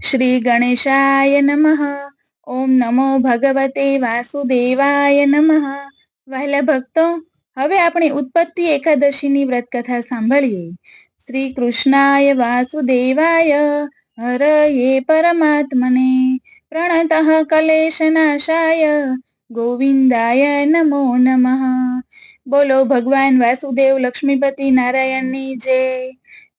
શ્રી ગણેશાય નમઃ ઓમ નમો ભગવતે વાસુદેવાય નમઃ વહેલા ભક્તો હવે આપણે ઉત્પત્તિ એકાદશીની વ્રત કથા સાંભળીએ. શ્રી કૃષ્ણાય વાસુદેવાય, હરયે પરમાત્મને. પ્રણતઃ કલેશનાશાય, ગોવિંદાય નમો નમઃ. બોલો ભગવાન વાસુદેવ લક્ષ્મીપતિ નારાયણની જય.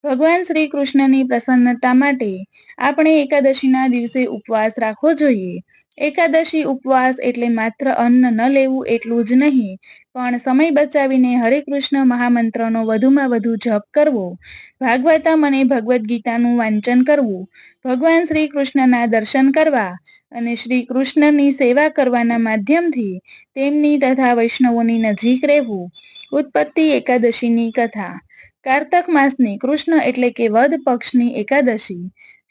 ભગવાન શ્રી કૃષ્ણની પ્રસન્નતા માટે આપણે એકાદશીના દિવસે ઉપવાસ રાખવો જોઈએ. એકાદશી ઉપવાસ એટલે માત્ર અન્ન ન લેવું એટલું જ નહીં, પણ સમય બચાવીને હરે કૃષ્ણ મહામંત્રનો વધુમાં વધુ જપ કરવો, ભાગવતમ અને ભગવદ્ ગીતાનું વાંચન કરવું, ભગવાન શ્રી કૃષ્ણના દર્શન કરવા અને શ્રી કૃષ્ણની સેવા કરવાના માધ્યમથી તેમની તથા વૈષ્ણવોની નજીક રહેવું. ઉત્પત્તિ એકાદશીની કથા. કારતક માસની કૃષ્ણ એટલે કે વદ પક્ષની એકાદશી.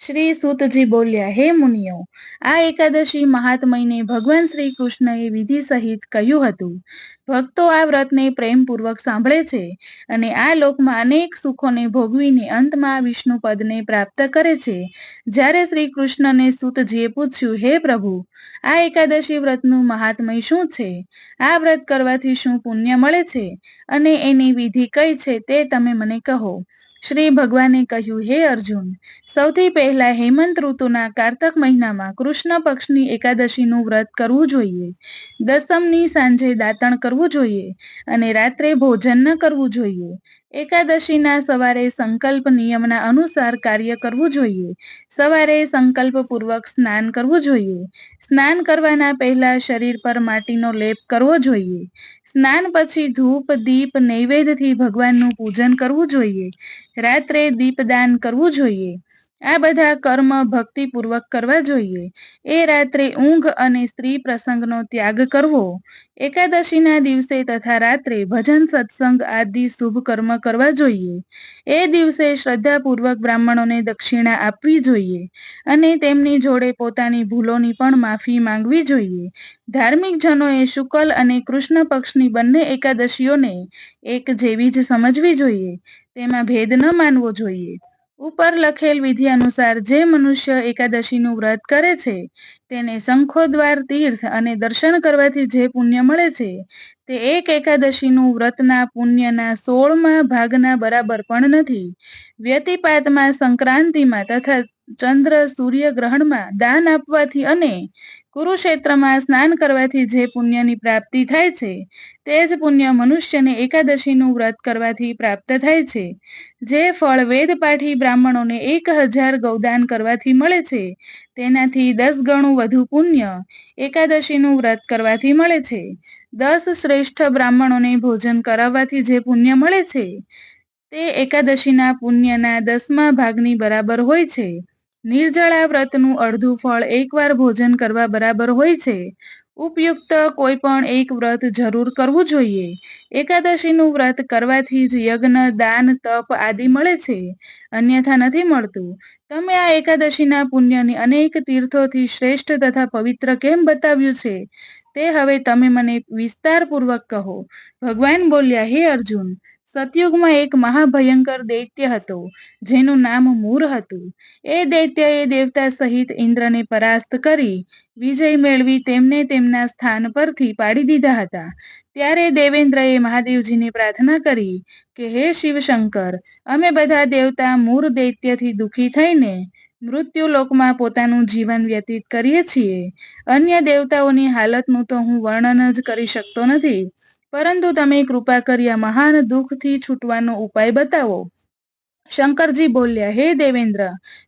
શ્રી સુતજી બોલ્યા, હે મુનિઓ, આ એકાદશી મહાત્મયને ભગવાન શ્રી કૃષ્ણએ વિધિ સહિત કહ્યું હતું. ભક્તો આ વ્રતને પ્રેમપૂર્વક સાંભળે છે અને આ લોકમાં અનેક સુખોને ભોગવીને અંતમાં વિષ્ણુ પદને પ્રાપ્ત કરે છે. જ્યારે શ્રી કૃષ્ણને સુતજીએ પૂછ્યું, હે પ્રભુ, આ એકાદશી વ્રતનું મહાત્મય શું છે? આ વ્રત કરવાથી શું પુણ્ય મળે છે? અને એની વિધિ કઈ છે તે તમે મને કહો. શ્રી ભગવાને કહ્યું, હે અર્જુન, સૌથી પહેલા હેમંત ઋતુના કારતક મહિનામાં કૃષ્ણ પક્ષની એકાદશીનું વ્રત કરવું જોઈએ. દસમની સાંજે દાતણ કરવું જોઈએ અને રાત્રે ભોજન ન કરવું જોઈએ. એકાદશીના સવારે સંકલ્પ નિયમના અનુસાર કાર્ય કરવું જોઈએ. સવારે સંકલ્પપૂર્વક સ્નાન કરવું જોઈએ. સ્નાન કરવાના પહેલા શરીર પર માટીનો લેપ કરવો જોઈએ. સ્નાન પછી ધૂપ, દીપ, નૈવેદ્યથી ભગવાનનું પૂજન કરવું જોઈએ. રાત્રે દીપદાન કરવું જોઈએ. આ બધા કર્મ ભક્તિપૂર્વક કરવા જોઈએ. એ રાત્રે ઊંઘ અને સ્ત્રી પ્રસંગનો ત્યાગ કરવો. એકાદશીના દિવસે તથા રાત્રે ભજન સત્સંગ આદિ શુભ કર્મ કરવા જોઈએ. એ દિવસે શ્રદ્ધાપૂર્વક બ્રાહ્મણોને દક્ષિણા આપવી જોઈએ અને તેમની જોડે પોતાની ભૂલોની પણ માફી માંગવી જોઈએ. ધાર્મિક જનોએ શુકલ અને કૃષ્ણ પક્ષની બંને એકાદશીઓને એક જેવી જ સમજવી જોઈએ. તેમાં ભેદ ન માનવો જોઈએ. ઉપર લખેલ વિધિ અનુસાર જે મનુષ્ય એકાદશીનું વ્રત કરે છે, તેને શંખોદ્વાર તીર્થ અને દર્શન કરવાથી જે પુણ્ય મળે છે, તે એક એકાદશીનું વ્રતના પુણ્યના સોળમાં ભાગના બરાબર પણ નથી. વ્યતિપાતમાં સંક્રાંતિમાં તથા ચંદ્ર સૂર્ય ગ્રહણમાં દાન આપવાથી અને કુરુક્ષેત્રમાં સ્નાન કરવાથી જે પુણ્યની પ્રાપ્તિ થાય છે, તે જ પુણ્ય મનુષ્યને એકાદશીનું વ્રત કરવાથી પ્રાપ્ત થાય છે. જે ફળ વેદપાઠી બ્રાહ્મણોને એક હજાર ગૌદાન કરવાથી મળે છે, તેનાથી દસ ગણું વધુ પુણ્ય એકાદશીનું વ્રત કરવાથી મળે છે. દસ શ્રેષ્ઠ બ્રાહ્મણોને ભોજન કરાવવાથી જે પુણ્ય મળે છે, તે એકાદશીના પુણ્યના દસમા ભાગની બરાબર હોય છે. નિર્જળા વ્રતનું અડધું ફળ એકવાર ભોજન કરવા બરાબર હોય છે. ઉપયુક્ત કોઈ પણ એક વ્રત જરૂર કરવું જોઈએ. એકાદશીનું વ્રત કરવાથી જ યજ્ઞ, દાન, તપ આદિ મળે છે. અન્યથા નથી મળતું. તમે આ એકાદશીના પુણ્યની અનેક તીર્થોથી શ્રેષ્ઠ તથા પવિત્ર કેમ બતાવ્યું છે? તે હવે તમે મને વિસ્તારપૂર્વક કહો. ભગવાન બોલ્યા, હે અર્જુન સતયુગમાં એક મહાભયંકર દૈત્ય હતો, જેનું નામ મૂર હતું. એ દૈત્યએ દેવતા સહિત ઇન્દ્રને પરાસ્ત કરી વિજય મેળવી તેમને તેમના સ્થાન પરથી પાડી દીધા હતા. ત્યારે દેવેન્દ્રએ મહાદેવજીને પ્રાર્થના કરી કે, હે શિવશંકર, અમે બધા દેવતા મૂર દૈત્યથી દુઃખી થઈને મૃત્યુ લોકમાં પોતાનું જીવન વ્યતીત કરીએ છીએ. અન્ય દેવતાઓની હાલતનું તો હું વર્ણન જ કરી શકતો નથી. પરંતુ તમે કૃપા કર્યા મહાન દુઃખથી છૂટવાનો ઉપાય બતાવો. શંકરજી બોલ્યા, હે દેવેન્દ્ર,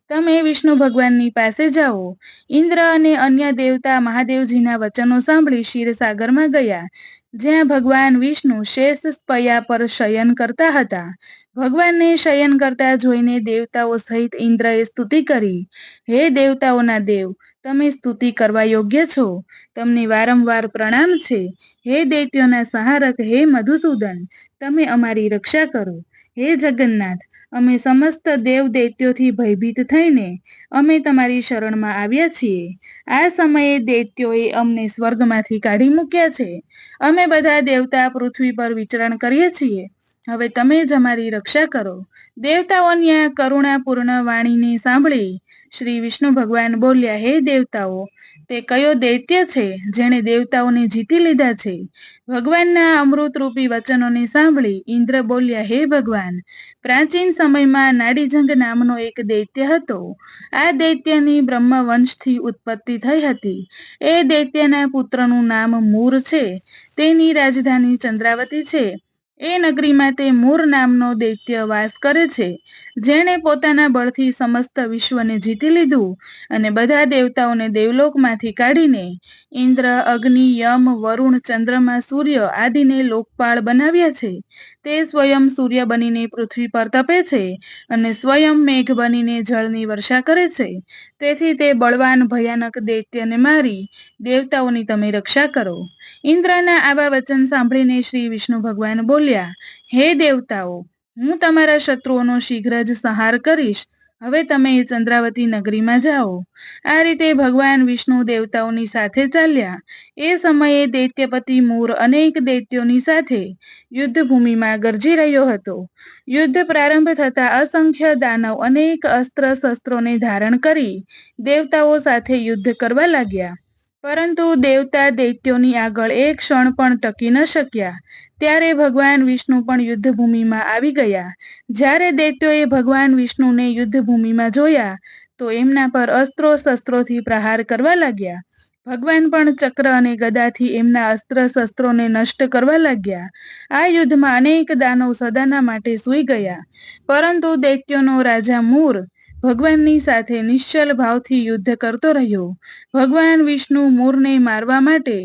તમે વિષ્ણુ ભગવાનની પાસે જાઓ. ઇન્દ્ર અને અન્ય દેવતા મહાદેવજીના વચનો સાંભળી ક્ષીરસાગરમાં ગયા, જ્યાં ભગવાન વિષ્ણુ શેષ સ્પયા પર શયન કરતા હતા. ભગવાનને શયન કરતા જોઈને દેવતાઓ સહિત ઇન્દ્રએ સ્તુતિ કરી, હે દેવતાઓના દેવ, તમે સ્તુતિ કરવા યોગ્ય છો? તમને વારંવાર પ્રણામ છે. હે દૈત્યોના સહારક, હે મધુસૂદન, તમે અમારી રક્ષા કરો. હે જગન્નાથ, અમે સમસ્ત દેવ દૈત્યોથી ભયભીત થઈને અમે તમારી શરણમાં આવ્યા છીએ. આ સમયે દૈત્યોએ અમને સ્વર્ગમાંથી કાઢી મૂક્યા છે. અમે બધા દેવતા પૃથ્વી પર વિચરણ કરીએ છીએ. હવે તમે જ અમારી રક્ષા કરો. દેવતાઓની આ કરુણાપૂર્ણ વાણીને સાંભળી શ્રી વિષ્ણુ ભગવાન બોલ્યા, હે દેવતાઓ, તે કયો દૈત્ય છે જેણે દેવતાઓને જીતી લીધા છે? ભગવાનના અમૃતરૂપી વચનોને સાંભળી ઇન્દ્ર બોલ્યા, હે ભગવાન, પ્રાચીન સમયમાં નાડીજંગ નામનો એક દૈત્ય હતો. આ દૈત્યની બ્રહ્મવંશથી ઉત્પત્તિ થઈ હતી. એ દૈત્યના પુત્રનું નામ મૂર છે. તેની રાજધાની ચંદ્રાવતી છે. એ નગરીમાં તે મૂર નામનો દૈત્ય વાસ કરે છે. જેણે પોતાના બળથી સમસ્ત વિશ્વને જીતી લીધું અને બધા દેવતાઓને દેવલોકમાંથી કાઢીને ઇન્દ્ર, અગ્નિ, યમ, વરુણ, ચંદ્રમા, સૂર્ય આદિને લોકપાળ બનાવ્યા છે. તે સ્વયં સૂર્ય બનીને પૃથ્વી પર તપે છે અને સ્વયં મેઘ બનીને જળની વર્ષા કરે છે. તેથી તે બળવાન, ભયાનક દૈત્યને મારી, દેવતાઓની તમે રક્ષા કરો. ઇન્દ્રના આવા વચન સાંભળીને શ્રી વિષ્ણુ ભગવાન બોલ્યા, હે દેવતાઓ, હું તમારા શત્રુઓનો શીઘ્ર જ સંહાર કરીશ. હવે તમે ચંદ્રાવતી નગરીમાં જાઓ. આ રીતે ભગવાન વિષ્ણુ દેવતાઓની સાથે ચાલ્યા. એ સમયે દૈત્યપતિ મૂર અનેક દૈત્યોની સાથે યુદ્ધ ભૂમિમાં ગરજી રહ્યો હતો. યુદ્ધ પ્રારંભ થતા અસંખ્ય દાનવ અનેક અસ્ત્ર શસ્ત્રોને ધારણ કરી દેવતાઓ સાથે યુદ્ધ કરવા લાગ્યા. પરંતુ દેવતા દૈત્યોની આગળ એક ક્ષણ પણ ટકી ન શક્યા. ત્યારે ભગવાન વિષ્ણુ પણ યુદ્ધભૂમિમાં આવી ગયા. જ્યારે દૈત્યોએ ભગવાન વિષ્ણુને યુદ્ધભૂમિમાં જોયા, તો એમના પર અસ્ત્રો શસ્ત્રોથી પ્રહાર કરવા લાગ્યા. ભગવાન પણ ચક્ર અને ગદાથી એમના અસ્ત્ર શસ્ત્રોને નષ્ટ કરવા લાગ્યા. આ યુદ્ધમાં અનેક દાનવ સદાના માટે સૂઈ ગયા. પરંતુ દૈત્યોનો રાજા મૂર ભગવાનની સાથે નિશ્ચલ ભાવથી યુદ્ધ કરતો રહ્યો. ભગવાન વિષ્ણુ મૂરને મારવા માટે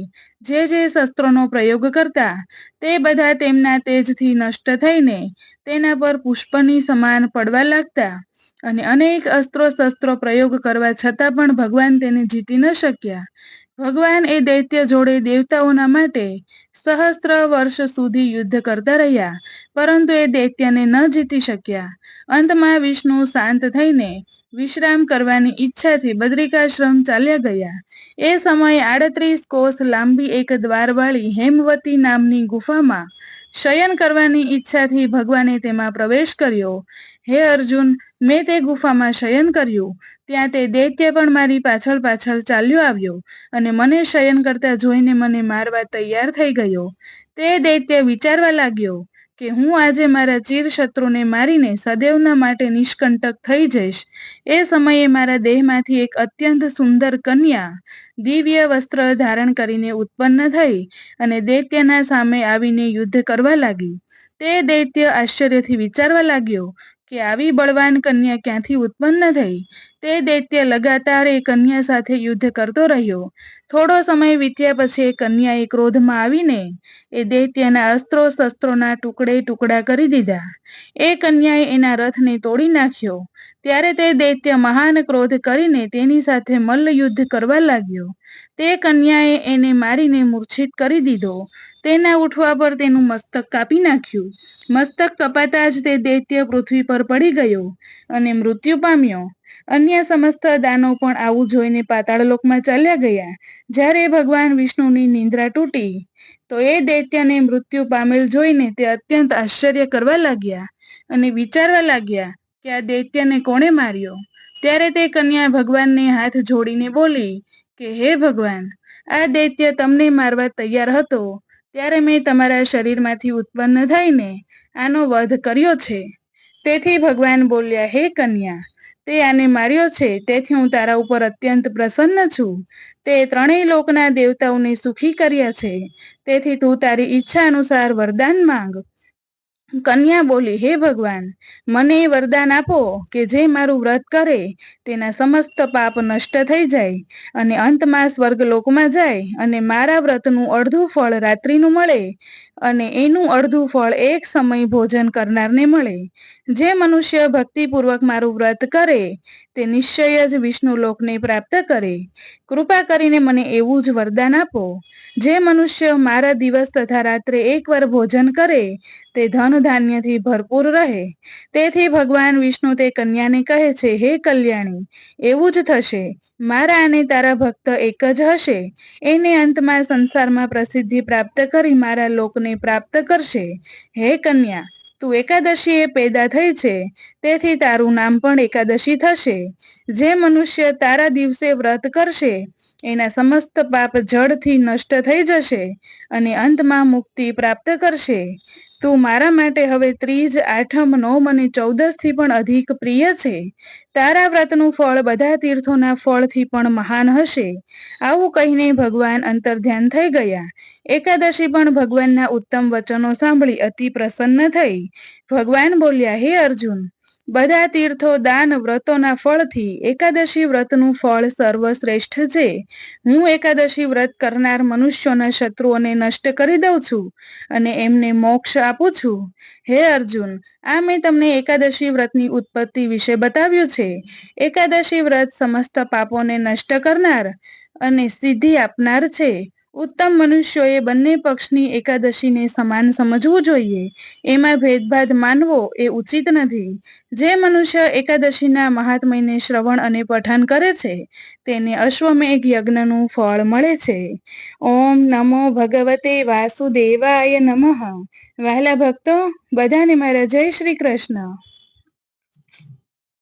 જે જે શસ્ત્રોનો પ્રયોગ કરતા, તે બધા તેમના તેજથી નષ્ટ થઈને તેના પર પુષ્પની સમાન પડવા લાગતા. અને અનેક અસ્ત્રો શસ્ત્રો પ્રયોગ કરવા છતાં પણ ભગવાન તેને જીતી ન શક્યા. ભગવાન એ દૈત્ય જોડે દેવતાઓના માટે સહસ્ત્ર વર્ષ સુધી યુદ્ધ કરતા રહ્યા, પરંતુ એ દૈત્યને ન જીતી શક્યા. અંતમાં વિષ્ણુ શાંત થઈને વિશ્રામ કરવાની ઈચ્છાથી બદ્રિકાશ્રમ ચાલ્યા ગયા. એ સમયે આડત્રીસ કોષ લાંબી એક દ્વારવાળી હેમવતી નામની ગુફામાં શયન કરવાની ઈચ્છાથી ભગવાને તેમાં પ્રવેશ કર્યો. હે અર્જુન, મેં તે ગુફામાં શયન કર્યું. ત્યાં તે દૈત્ય પણ મારી પાછળ પાછળ ચાલ્યો આવ્યો અને મને શયન કરતા જોઈને મને મારવા તૈયાર થઈ ગયો. તે દૈત્ય વિચારવા લાગ્યો કે હું આજે મારા ચીર શત્રુને મારીને સદૈવના માટે નિષ્કંટક થઈ જઈશ. એ સમયે મારા દેહમાંથી એક અત્યંત સુંદર કન્યા દિવ્ય વસ્ત્ર ધારણ કરીને ઉત્પન્ન થઈ અને દૈત્યના સામે આવીને યુદ્ધ કરવા લાગી. તે દૈત્ય આશ્ચર્યથી વિચારવા લાગ્યો કે આવી બળવાન કન્યા ક્યાંથી ઉત્પન્ન થઈ? તે દૈત્ય લગાતાર એ કન્યા સાથે યુદ્ધ કરતો રહ્યો. થોડો સમય વીત્યા પછી એ કન્યાએ ક્રોધમાં આવીને એ દૈત્યના અસ્ત્રો શસ્ત્રોના ટુકડે ટુકડા કરી દીધા. એ કન્યાએ એના રથને તોડી નાખ્યો. ત્યારે તે દૈત્ય મહાન ક્રોધ કરીને તેની સાથે મલ્લ યુદ્ધ કરવા લાગ્યો. તે કન્યાએ એને મારીને મૂર્છિત કરી દીધો. તેના ઉઠવા પર તેનું મસ્તક કાપી નાખ્યું. મસ્તક કપાતા જ તે દૈત્ય પૃથ્વી પર પડી ગયો અને મૃત્યુ પામ્યો. અન્ય સમસ્ત દાનવ પણ આવું જોઈને પાતાળ લોકમાં ચાલ્યા ગયા. જ્યારે ભગવાન વિષ્ણુની નિંદ્રા તૂટી, તો એ દૈત્યને મૃત્યુ પામેલ જોઈને તે અત્યંત આશ્ચર્ય કરવા લાગ્યા અને વિચારવા લાગ્યા કે આ દૈત્યને કોણે માર્યો? ત્યારે તે કન્યા ભગવાનને હાથ જોડીને બોલી કે, હે ભગવાન, આ દૈત્ય તમને મારવા તૈયાર હતો. ત્યારે મેં તમારા શરીરમાંથી ઉત્પન્ન થઈને આનો વધ કર્યો છે. તેથી ભગવાન બોલ્યા, હે કન્યા તે આને માર્યો છે. તેથી હું તારા ઉપર અત્યંત પ્રસન્ન છું. તે ત્રણેય લોકના દેવતાઓને સુખી કર્યા છે. તેથી તું તારી ઈચ્છા અનુસાર વરદાન માંગ. કન્યા બોલી, હે ભગવાન, મને વરદાન આપો કે જે મારું વ્રત કરે, તેના સમસ્ત પાપ નષ્ટ થઈ જાય અને અંતમાં સ્વર્ગ લોકમાં જાય અને મારા વ્રતનું અડધું ફળ રાત્રિનું મળે અને એનું અડધું ફળ એક સમય ભોજન કરનારને મળે. જે મનુષ્ય ભક્તિપૂર્વક મારું વ્રત કરે, તે નિશ્ચય જ વિષ્ણુ લોકને પ્રાપ્ત કરે. કૃપા કરીને મને એવું જ વરદાન આપો. જે મનુષ્ય મારા દિવસ તથા રાત્રે એકવાર ભોજન કરે, તે ધન ધાન્યથી ભરપૂર રહે. તેથી ભગવાન વિષ્ણુ તે કન્યાને કહે છે, હે કલ્યાણી, એવું જ થશે. મારા અને તારા ભક્ત એક જ હશે. એને અંતમાં સંસારમાં પ્રસિદ્ધિ પ્રાપ્ત કરી મારા લોકને પ્રાપ્ત કરશે. હે કન્યા, તું એકાદશીએ પેદા થઈ છે. તેથી તારું નામ પણ એકાદશી થશે. જે મનુષ્ય તારા દિવસે વ્રત કરશે, એના સમસ્ત પાપ જળથી નષ્ટ થઈ જશે અને અંતમાં મુક્તિ પ્રાપ્ત કરશે. તું મારા માટે હવે ત્રીજ, આઠમ, નોમ અને ચૌદસથી પણ અધિક પ્રિય છે. તારા વ્રતનું ફળ બધા તીર્થોના ફળથી પણ મહાન હશે. આવું કહીને ભગવાન અંતર્ધ્યાન થઈ ગયા. એકાદશી પણ ભગવાનના ઉત્તમ વચનો સાંભળી અતિ પ્રસન્ન થઈ. ભગવાન બોલ્યા, હે અર્જુન બધા તીર્થો દાન વ્રતોના ફળથી એકાદશી વ્રતનું ફળ સર્વશ્રેષ્ઠ છે. હું એકાદશી વ્રત કરનાર મનુષ્યોના શત્રુઓને નષ્ટ કરી દઉં છું અને એમને મોક્ષ આપું છું. હે અર્જુન, આ મેં તમને એકાદશી વ્રતની ઉત્પત્તિ વિશે બતાવ્યું છે. એકાદશી વ્રત સમસ્ત પાપોને નષ્ટ કરનાર અને સિદ્ધિ આપનાર છે. ઉત્તમ મનુષ્યોએ બંને પક્ષની એકાદશીને સમાન સમજવું જોઈએ. એમાં ભેદભાદ માનવો એ ઉચિત નથી. જે મનુષ્ય એકાદશીના મહાત્મયને શ્રવણ અને પઠન કરે છે, તેને અશ્વમેઘ યજ્ઞનું ફળ મળે છે. ઓમ નમો ભગવતે વાસુદેવાય નમઃ. વહેલા ભક્તો, બધાને મારા જય શ્રી કૃષ્ણ.